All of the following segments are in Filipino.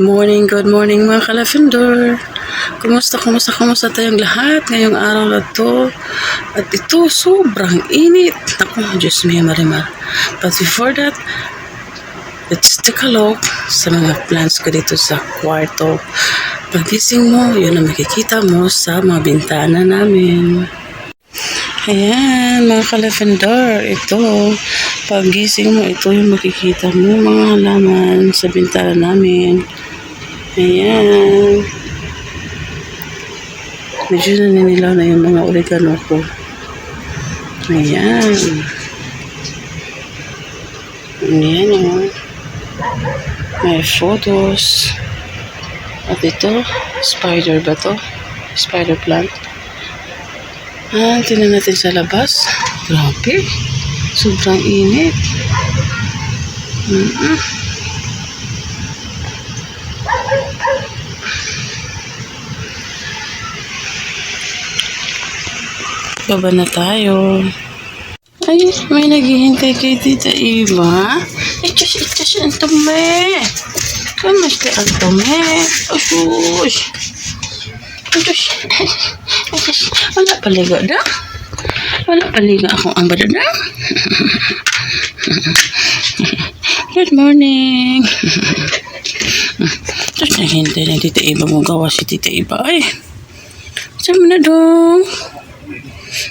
Good morning, good morning mga kalafender. Kumusta, kumusta, kumusta tayong lahat ngayong araw na to? At ito, sobrang init. Ako, Diyos mio, marimar. But before that, let's take a look sa mga plans ko dito sa kwarto. Pagising mo, yun ang makikita mo sa mga bintana namin. Ayan, mga kalafender, ito, pagising mo, ito yung makikita mo, mga halaman sa bintana namin. Ayan. Medyo naninilaw na yung mga oregano ko. Ayan. Ayan o. May photos. At ito, spider ba to? Spider plant. Ah, tingnan natin sa labas. Grabe. Sobrang init. Mm-mm. Baba na tayo. Ay, may naghihintay kay Tita Eva. Itus, itus, ang tumi. Kamusta ang tumi? Usus. Itus. Itus. Wala paliga na? Wala paliga akong ang badana? Good morning. Tapos nahintay na Tita Eva mo gawa si Tita Eva. Ay, saan mo na dong?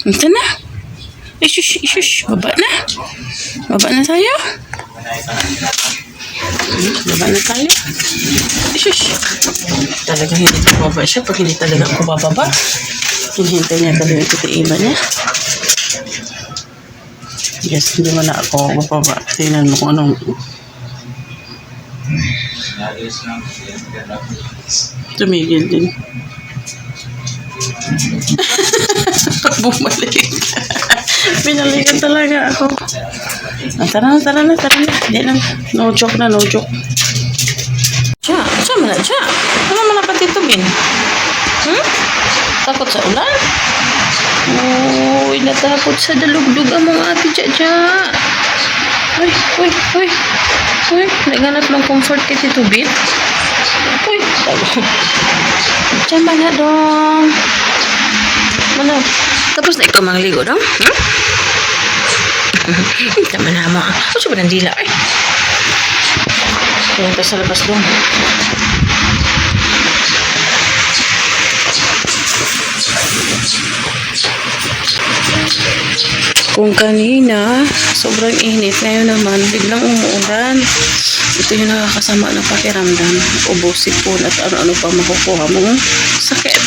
Ito na. Isus, isus. Baba na. Baba na tayo. Baba na tayo. Isus. Talaga hindi baba siya pag hindi talaga ako bababa. Hinihintay niya talaga yung titiiba niya. Yes, hindi mo na ako bababa. Tingnan mo kung anong... Tumigil din. Bumalik. Pinalikan talaga ako. Ah, tara na, tara na, tara na. Di na. No joke na, no joke. Siya, siya mo na, siya. Ano mo na patitubin? Hmm? Takot sa ulan? Uy, natakot sa dalugdug ang mga ate dya dya. Uy, uy, uy. Uy, naghanap ng comfort kay Tito Bit. Uy, sabi. Diyan ba na dong? Mana? Tapos na ikaw mga ligo dong? Hmm? Tama na mo. Ano ba ng dila? Ay. Ka sa labas dong. Kung kanina, sobrang init. Ngayon naman, biglang umuulan. Ito yung nakakasama ng pakiramdam. Ubo, sipon, at ano-ano pa makukuha mong sakit.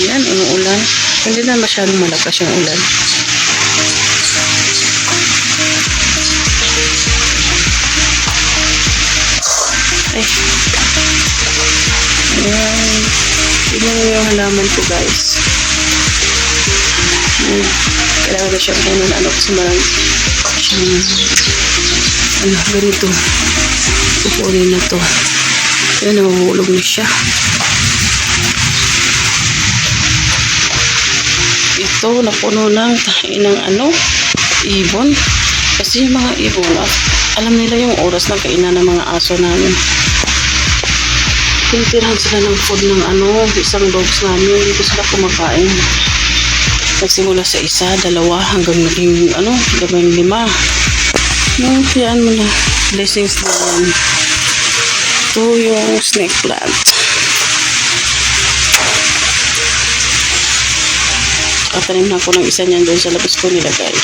Ayan, umuulan. Hindi na masyadong malakas yung ulan. Ay. Ayan. Tignan mo yung halaman ko, guys. Ayan. Kailangan na siya ng ano kasi siyang ano, ganito. Pupunin na to. Ayan, nahuhulog na siya. Ito, napuno ng ng ano, ibon. Kasi yung mga ibon, ah, alam nila yung oras ng kainan ng mga aso namin. Tinitirahan sila ng food ng ano, isang dogs namin. Dito sila kumakain. Nagsimula sa isa, dalawa, hanggang naging ano, gabing lima. No, yan mo na. Blessings na yan. Ito yung snake plant. Katanim na ako ng isa niyan doon sa labas ko nilagay.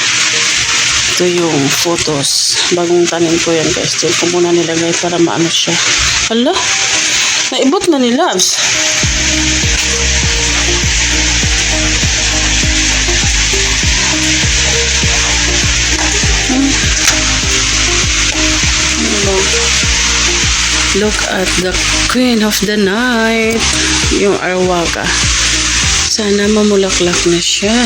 Ito yung photos. Bagong tanim ko yan guys. Diyan ko muna nilagay para maano siya. Hala, naibot na ni Labs. Hello. Look at the queen of the night. Yung arwaka. Sana mamulaklak na siya.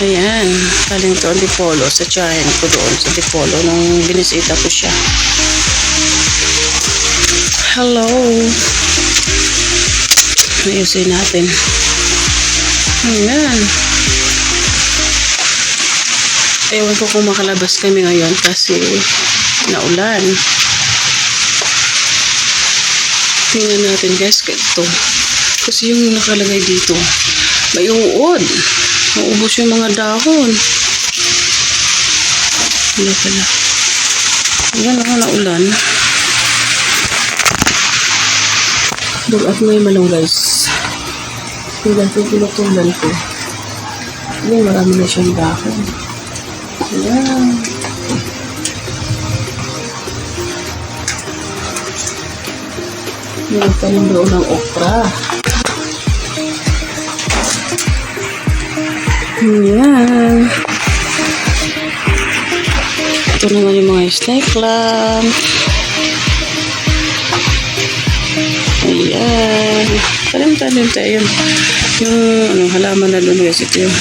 Ayan. Galing to ang Dipolo. Sa tiyahin ko doon sa Dipolo nung binisita ko siya. Hello. Ayusin natin. Ayan. Ewan ko kung makalabas kami ngayon kasi naulan. Tingnan natin guys, ito. Kasi yung nakalagay dito, may uod. Maubos yung mga dahon. Wala pala. Ayan ako naulan. Doon at may malong guys. Tingnan ko pinutulan ko. Ayan, marami na siyang dahon. Ayan. Meron rin doon ng okra. Ayan. Ito naman yung mga snake lamp. Ayan. Talim-talim tayo. Yung ano, halaman na doon guys. Ito yung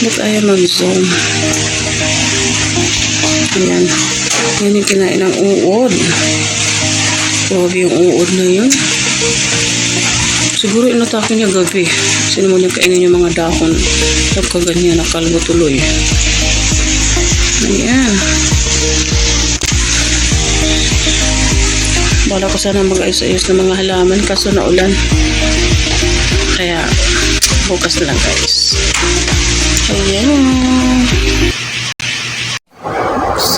Ba't ayaw mag-zoom? Ayan. Yan yung kinain ng uod. Grabe yung uod na yun. Siguro inatake niya gabi. Sino mo niya kainin yung mga dahon. Nagkaganyan, nakalbo tuloy. Ayan. Bala ko sana mag-ayos-ayos ng mga halaman kaso naulan. Kaya bukas na lang guys. Ayan.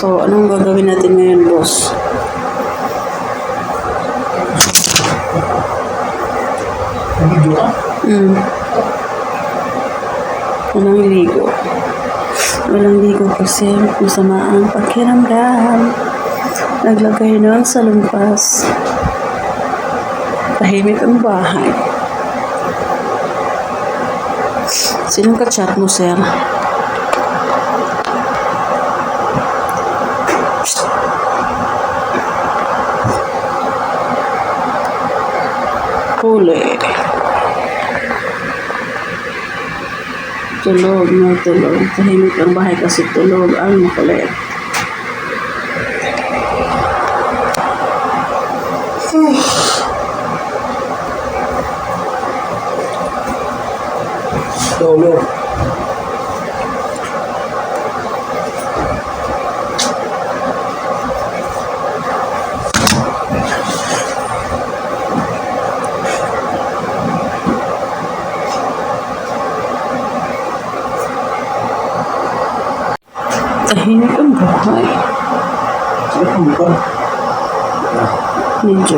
So, anong gagawin natin ngayon, boss? Nabidyo ka? Hmm. Walang ligo. Walang ligo kasi masama ang pakiramdam. Naglagay nun sa lumpas. Tahimik ang bahay. Sinong ka-chat mo, sir? Huli. Tulog na tulog. Tahimik ang bahay kasi tulog ang makulit. Tulog. Tahimik ang bahay. Ano ka? Medyo.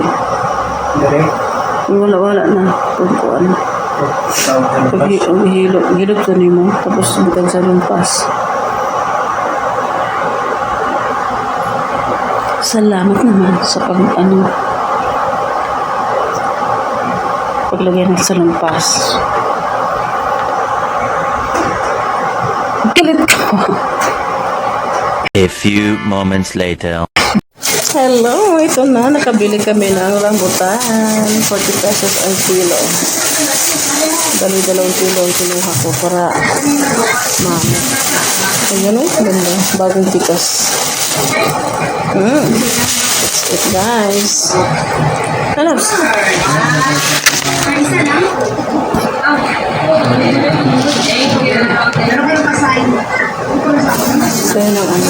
Dari? Wala-wala Kung kuan. Pag hilo, hilot ko ni mo. Tapos butang sa lumpas. Salamat naman sa pag ano paglagay ng sa lumpas. Galit ko. A few moments later. Hello, ito na. Nakabili kami ng rambutan. 40 pesos ang kilo. Dali-dalawang kilo ang kinuha ko para mami. Ayan o, ganda. Bagong tikas. Mm. That's it, guys. Hanap. So, yun ang ano.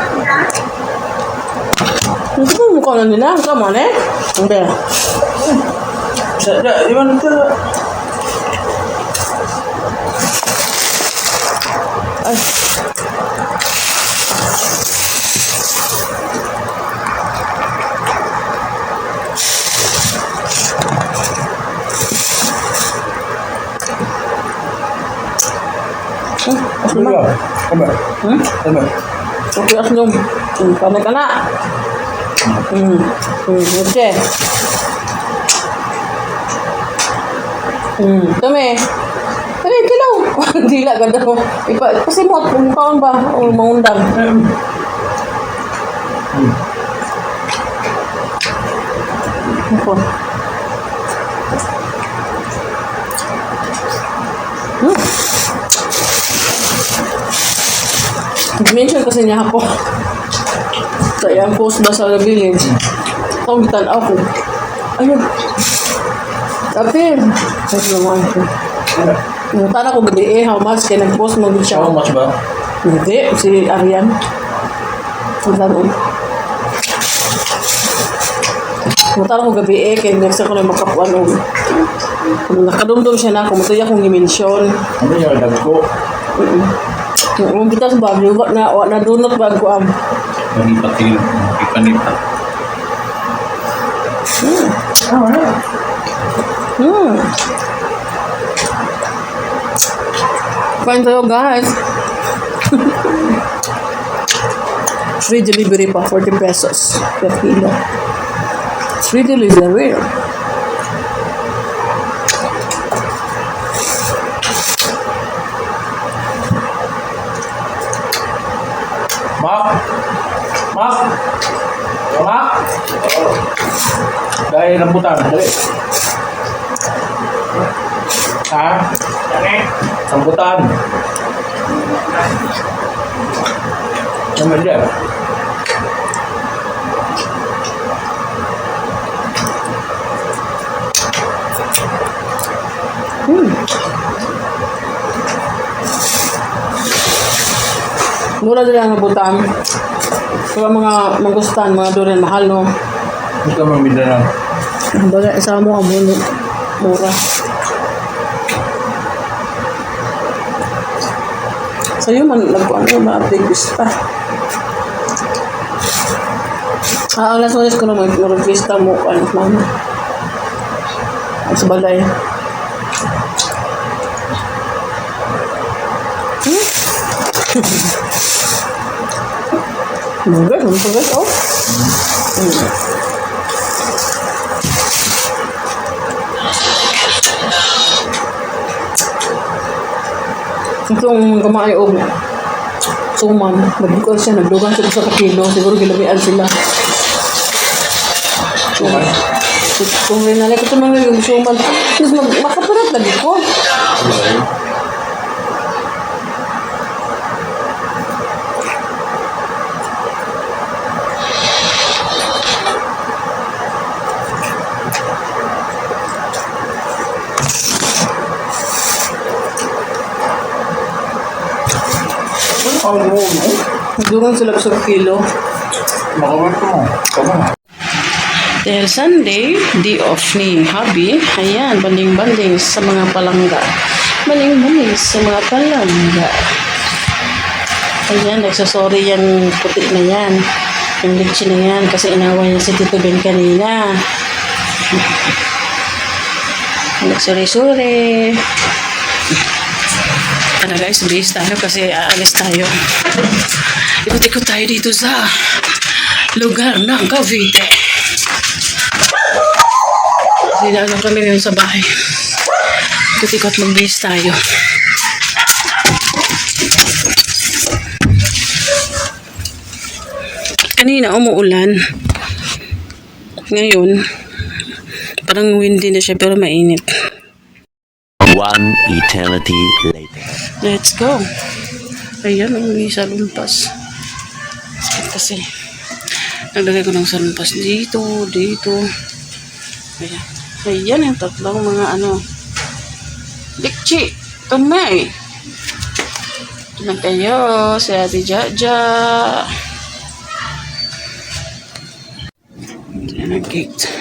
ko mukha na nila. Come on eh. Hindi. Sada, di ba nito? Ay. Hmm, Hmm? Okay, as naman. Hmm, panay ka na. Hmm, hmm, okay. Hmm, dami. dila ganda ko. Ipa, kasi mo, kung kaon ba, o maundang. Ako. Hmm. Mention kasi niya ako. Sa iyang post ba sa village. Ako, gitan ako. Ayun. Tapi, sabi naman ko. Yung tara ko gabi eh, how much kaya nag-post mo siya. How much ba? Hindi, si Arian. Ang tanong. Mutara ko gabi eh, kaya next ko na makapuan o. Kung nakadumdum siya na, kung matuya kong i-mention. Ano yung dag ko? Kung kita sa bagyo, wa na, wa na dunot ba ko am. Manipat din. Ipanipat. Ah, wala. Hmm. Kain tayo guys. Free delivery pa, 40 pesos per kilo. Free delivery. Dahil rambutan. Dali. Ha? Rambutan. Naman dyan. Mura din ang nabutan. Kaya mga mangustan, mga durian, mahal no. Ito mang Mindanao. Baga, isa mo ang muno. Mura. Sa'yo man, nagkuhan ko mga pista. Ah, ang last one is ko na mag-pista mo, ano, mama. Ang sa. Hmm? Magas, ang pagas, oh. Itong kamay o suman, nagdugan siya, nagdugan sila sa kilo, siguro gilabian sila. Suman? Kung rin nalay ko ito mga yung suman, mas makaparat lagi ko. Ano ang mo? Sila sa kilo. Makawal ko mo. Tama. Dahil Sunday, day off ni Habi, ayan, banding-banding sa mga palangga. Banding-banding sa mga palangga. Ayan, nagsasorry yung puti na yan. Yung litchi na yan kasi inaway niya si Tito Ben kanina. Nagsuri-suri. Ano guys, bihis tayo kasi aalis tayo. Ikot-ikot tayo dito sa lugar ng Cavite. Sinalo kami ngayon sa bahay. Ikot-ikot magbihis tayo. Kanina umuulan. Ngayon, parang windy na siya pero mainit. One eternity later. Let's go. Ayan, ang may salumpas. Kasi. Naglagay ko ng salumpas dito, dito. Ayan. Ayan yung tatlong mga ano. Likchi. Tumay. Ito lang tayo. Si Ate Jaja. Ayan ang gate.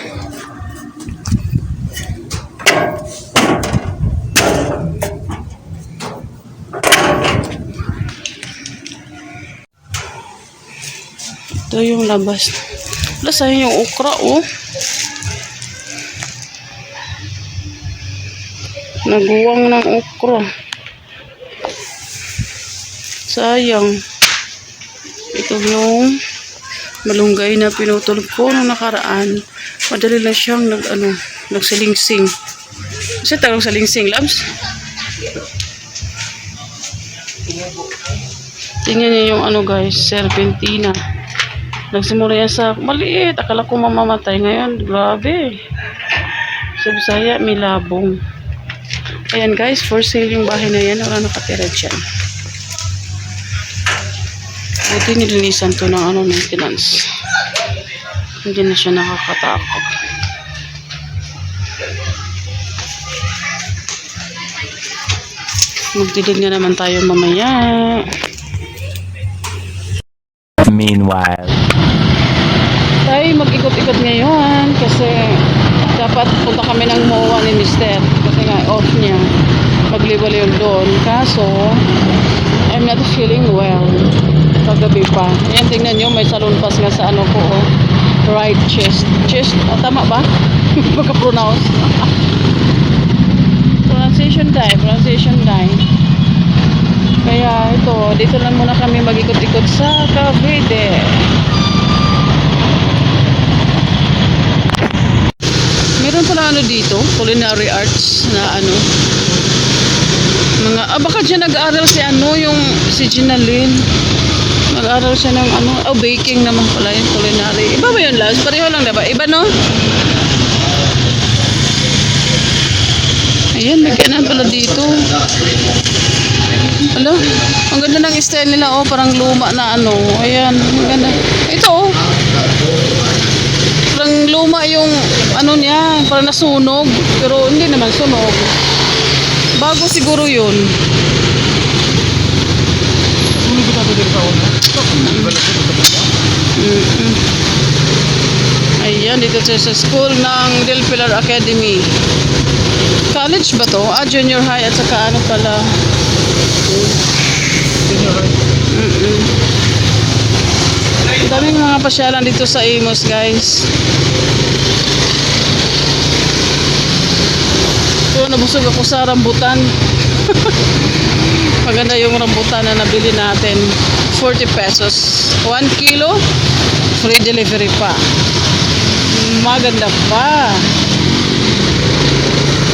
Ito yung labas. Wala sayang yung okra, oh. Naguwang ng okra. Sayang. Ito yung malunggay na pinutol ko nung nakaraan. Madali lang siyang nag, ano, nagsalingsing. Kasi tawag salingsing, labs? Tingnan niyo yung ano guys, serpentina. Nagsimula yan sa maliit. Akala ko mamamatay ngayon. Grabe. Sa Bisaya, may labong. Ayan guys, for sale yung bahay na yan. Wala nakatira dyan. Buti nilinisan to ng ano, maintenance. Hindi na siya nakakatakot. Magdidig na naman tayo mamaya. Meanwhile. Tayo mag-ikot-ikot ngayon kasi dapat punta kami ng MOA ni Mister kasi nga off niya magliwaliw doon kaso I'm not feeling well kagabi pa ayan tingnan nyo may salon pass nga sa ano ko oh. right chest chest oh, tama ba? pagka-pronounce pronunciation die pronunciation die kaya ito dito lang muna kami mag-ikot-ikot sa Cavite Meron pala ano dito, culinary arts na ano. Mga, ah, baka dyan nag-aaral si ano, yung si Ginalyn. Nag-aaral siya ng ano, oh, baking naman pala yung culinary. Iba ba yun, Laz? Pareho lang diba? Iba, no? Ayan, may kainan pala dito. Alo, ang ganda ng style nila, oh, parang luma na ano. Ayan, ang ganda. Ito, oh. Parang luma yung ano niya, parang nasunog. Pero hindi naman sunog. Bago siguro yun. Mm-mm. Ayan, dito tayo sa school ng Del Pilar Academy. College ba to? Ah, junior high at saka ano pala. Mm-mm. Ang daming mga pasyalan dito sa Imos, guys. Pero nabusog ako sa rambutan. Maganda yung rambutan na nabili natin. 40 pesos. 1 kilo, free delivery pa. Maganda pa.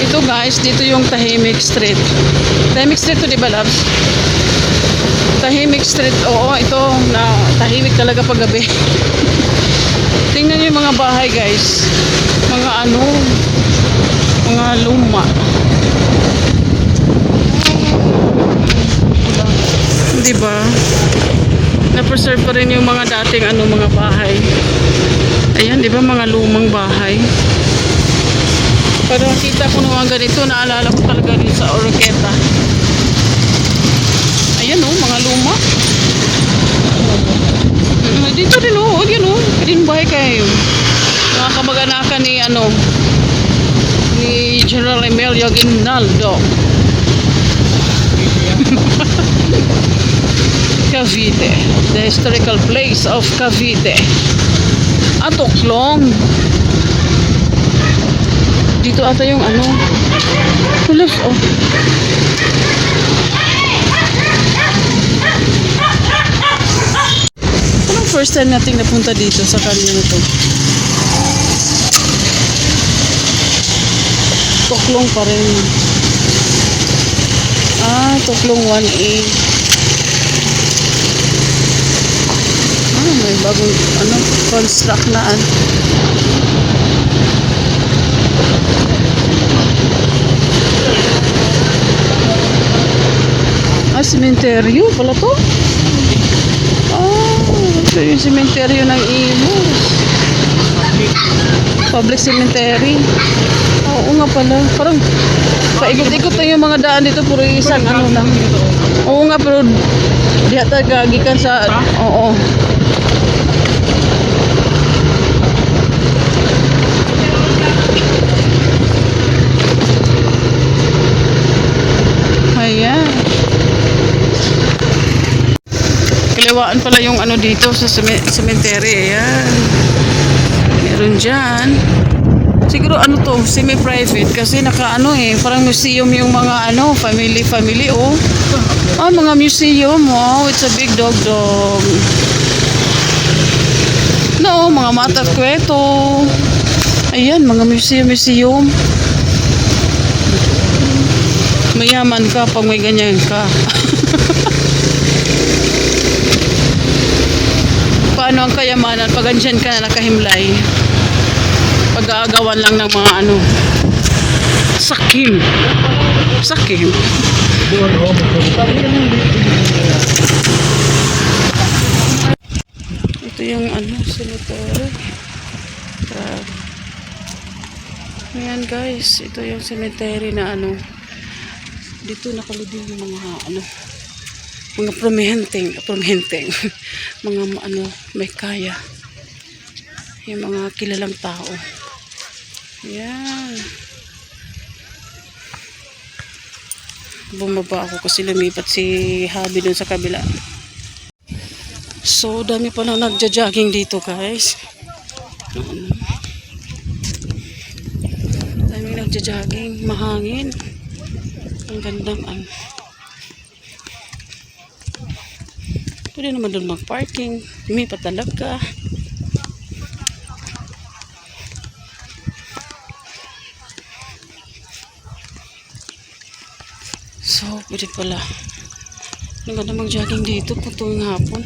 Ito guys, dito yung Tahimik Street. Tahimik Street to, di ba, loves? Tahimik Street, oo, ito na tahimik talaga pag gabi. Tingnan niyo yung mga bahay, guys. Mga ano, mga luma. Di ba? Na-preserve pa rin yung mga dating ano, mga bahay. Ayan, di ba mga lumang bahay? Pero nakita ko mga ganito, naalala ko talaga rin sa Oroqueta. Ayan oh, mga luma. Dito din oh, yan oh. Din bahay kayo. Mga kamag-anakan ni ano, ni General Emilio Ginaldo. Cavite, the historical place of Cavite. Atoklong. Dito ata yung ano. Tulof, oh. Anong first time nating napunta dito sa kanya na to? Toklong pa rin. Ah, Toklong 1A. Ah, may bagong ano, construct na ano. Ah, sementeryo pala to? Ah, ito yung sementeryo ng Imus. Public cemetery. Oo nga pala. Parang paikot-ikot na yung mga daan dito puro isang ano lang. Oo nga pero di ata gagikan sa oo. Ayan. Kaliwaan pala yung ano dito sa cemetery. Ayan. Meron dyan. Siguro ano to, semi-private kasi naka ano eh, parang museum yung mga ano, family, family oh. Ah, mga museum, wow, it's a big dog dog. No, mga mata at kweto. Ayan, mga museum, museum. Mayaman ka pag may ganyan ka. Paano ang kayamanan pag andyan ka na nakahimlay? Pag-aagawan lang ng mga ano. Sakim. Sakim. Ito yung ano, cemetery. Grabe. Ayan guys, ito yung cemetery na ano. Dito nakalibing yung mga ano, mga prominenteng, prominenteng, mga ano, may kaya. Yung mga kilalang tao. Ayan. Bumaba ako kasi lumipat si Habi dun sa kabila. So, dami pa nang nagja-jogging dito, guys. Ano. Dami nagja-jogging, mahangin. Ang gandang ano. Pwede naman doon mag-parking. Lumipat talaga. So, pwede pala. Ang ganda mag-jogging dito po tuwing hapon.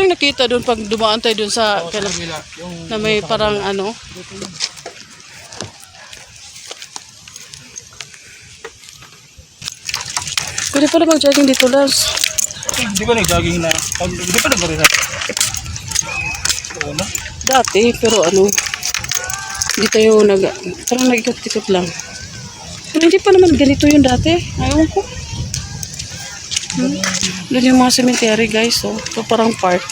Yung nakita doon pag dumaan tayo doon sa kaila- na may parang ano? Pwede pala mag-jogging dito, Lars. Hindi ko nag-jogging na. Hindi pa nag-rin Oo na. Dati, pero ano, hindi tayo nag, parang nag-ikot-ikot lang. Pero hindi pa naman ganito yung dati. Ayaw ko. Hmm. Doon yung mga cemetery guys, oh. Ito parang park.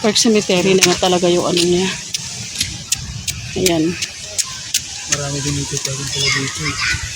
Park cemetery na talaga yung ano niya. Ayan. Marami din jogging pala dito.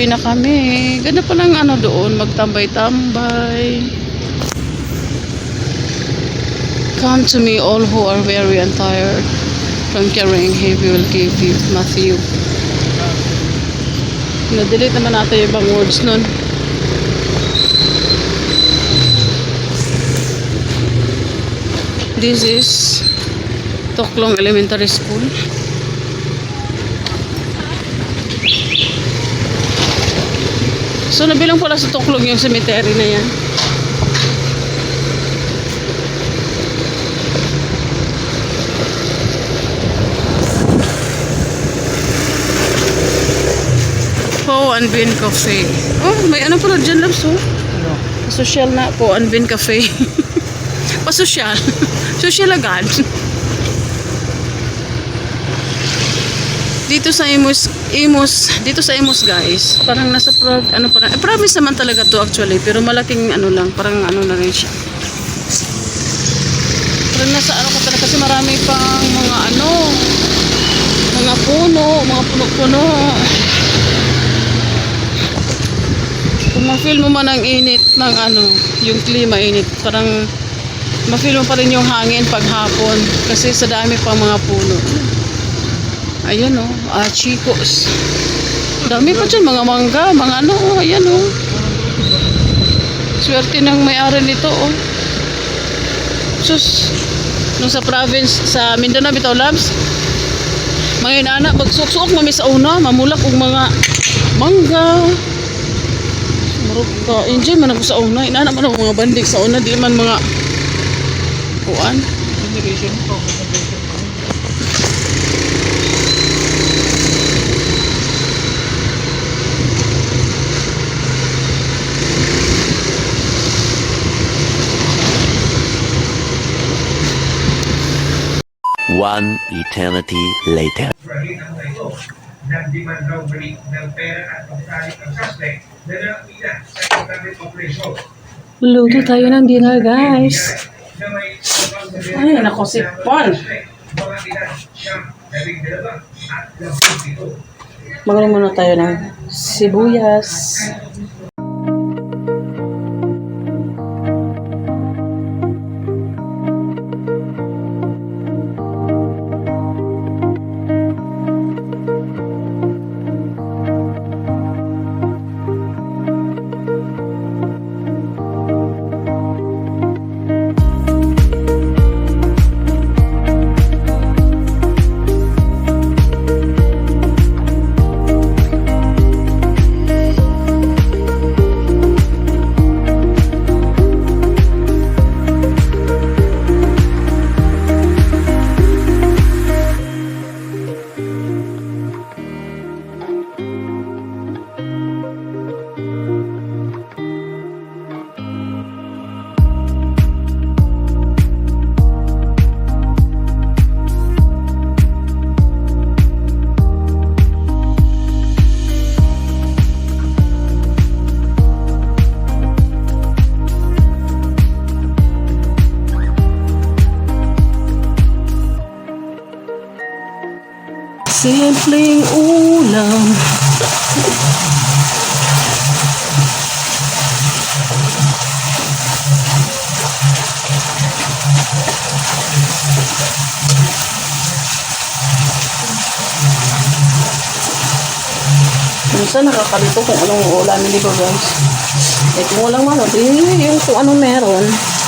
Pauwi na kami. Ganda pa lang ano doon, magtambay-tambay. Come to me, all who are weary and tired from carrying heavy will give you Matthew. Na-delete naman natin yung ibang words nun. This is Toklong Elementary School. So nabilang pala sa Toklong yung cemetery na yan. Po and Bean Cafe. Oh, may ano pala dyan, Labs, oh. Ano? Social na po and Bean Cafe. Pasosyal. Social agad. Dito sa Imus, Imus, dito sa Imus guys, parang nasa prog, ano parang, eh, province naman talaga to actually, pero malaking ano lang, parang ano na rin siya. Parang nasa ano ka talaga, kasi marami pang mga ano, mga puno, mga puno-puno. Kung ma-feel mo man ang init ng ano, yung klima init, parang ma-feel mo pa rin yung hangin pag hapon kasi sa dami pang mga puno. Ayan o, ah, chicos. Dami pa dyan, mga mangga, mga ano, oh, ayan o. Swerte ng may-ari nito oh. Sus, nung sa province, sa Mindanao, bitaw labs, mga inana, magsuk-suk mami sa una, mamulak og mga mangga. Marot ka, enjoy man ako sa una, inana man ako mga bandig sa una, di man mga kuan. Generation ko. One eternity later. Man raw balik ng pera at pagkalit ng suspect na nakapila sa internet operation. Luto tayo ng dinner, guys. Ay, nako, si Paul. Magaling muna tayo ng sibuyas. Simpleng ulam. Minsan nakakalito kung anong ulamin di ba guys? Eh kung walang ano, di yung kung anong meron.